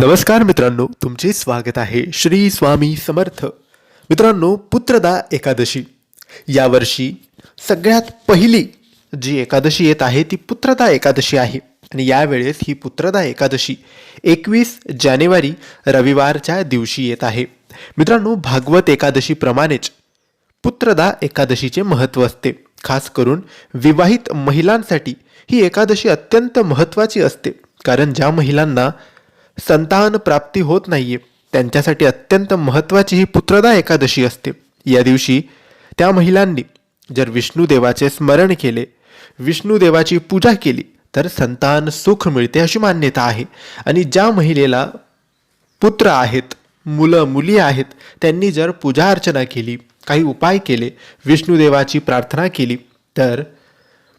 नमस्कार मित्रांनो तुमचे स्वागत आहे श्री स्वामी समर्थ. मित्रांनो पुत्रदा एकादशी. यावर्षी सगळ्यात पहिली जी एकादशी येत आहे ती पुत्रदा एकादशी आहे. आणि यावेळेस ही पुत्रदा एकादशी एकवीस जानेवारी रविवारच्या दिवशी येत आहे. मित्रांनो भागवत एकादशीप्रमाणेच पुत्रदा एकादशीचे महत्त्व असते. खास करून विवाहित महिलांसाठी ही एकादशी अत्यंत महत्त्वाची असते. कारण ज्या महिलांना संतान प्राप्ती होत नाहीये. त्यांच्यासाठी अत्यंत महत्त्वाची ही पुत्रदा एकादशी असते. या दिवशी त्या महिलांनी जर विष्णुदेवाचे स्मरण केले विष्णुदेवाची पूजा केली तर संतान सुख मिळते अशी मान्यता आहे. आणि ज्या महिलेला पुत्र आहेत मुलं मुली आहेत त्यांनी जर पूजा अर्चना केली काही उपाय केले विष्णुदेवाची प्रार्थना केली तर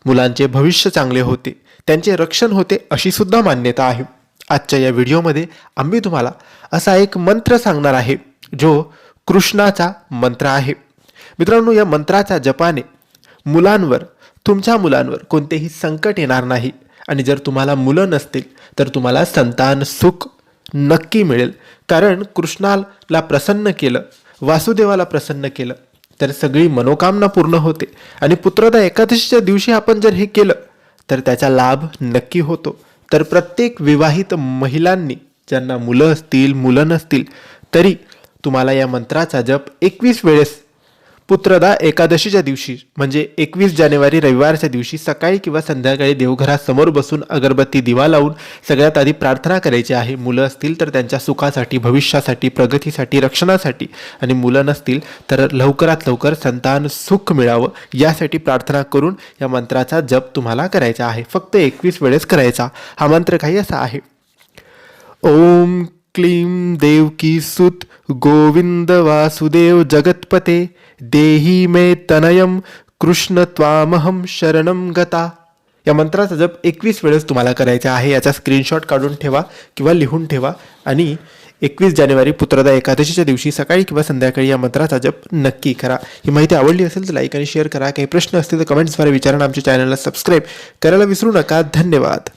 मुलांचे भविष्य चांगले होते. त्यांचे रक्षण होते अशी सुद्धा मान्यता आहे. आजच्या या व्हिडिओमध्ये आम्ही तुम्हाला असा एक मंत्र सांगणार आहे जो कृष्णाचा मंत्र आहे. मित्रांनो या मंत्राच्या जपाने मुलांवर तुमच्या मुलांवर कोणतेही संकट येणार नाही. आणि जर तुम्हाला मुलं नसतील तर तुम्हाला संतान सुख नक्की मिळेल. कारण कृष्णाला प्रसन्न केलं वासुदेवाला प्रसन्न केलं तर सगळी मनोकामना पूर्ण होते. आणि पुत्रदा एकादशीच्या दिवशी आपण जर हे केलं तर त्याचा लाभ नक्की होतो. तर प्रत्येक विवाहित महिलांनी ज्यांना मुलं असतील मुलं नसतील तरी तुम्हाला या मंत्राचा जप एकवीस वेळेस पुत्रदा एकादशीच्या दिवशी म्हणजे एकवीस जानेवारी रविवारच्या दिवशी सकाळी किंवा संध्याकाळी देवघरासमोर बसून अगरबत्ती दिवा लावून सगळ्यात आधी प्रार्थना करायची आहे. मुलं असतील तर त्यांच्या सुखासाठी भविष्यासाठी प्रगतीसाठी रक्षणासाठी. आणि मुलं नसतील तर लवकरात लवकर संतान सुख मिळावं यासाठी प्रार्थना करून या मंत्राचा जप तुम्हाला करायचा आहे. फक्त एकवीस वेळेस करायचा. हा मंत्र काही असा आहे. ओम क्लीं देवकी सुत गोविंद वासुदेव जगत्पते देही मे तनयम कृष्ण त्वामहम शरणम गता. या मंत्राचा जप एकवीस वेळेस तुम्हाला करायचा आहे याचा स्क्रीनशॉट काढून ठेवा किंवा लिहून ठेवा. आणि एकवीस जानेवारी पुत्रदा एकादशीच्या दिवशी सकाळी किंवा संध्याकाळी या मंत्राचा जप नक्की करा. ही माहिती आवडली असेल तर लाईक आणि शेअर करा. काही प्रश्न असतील तर कमेंट्सद्वारे विचारणं आमच्या चॅनलला सबस्क्राईब करायला विसरू नका. धन्यवाद.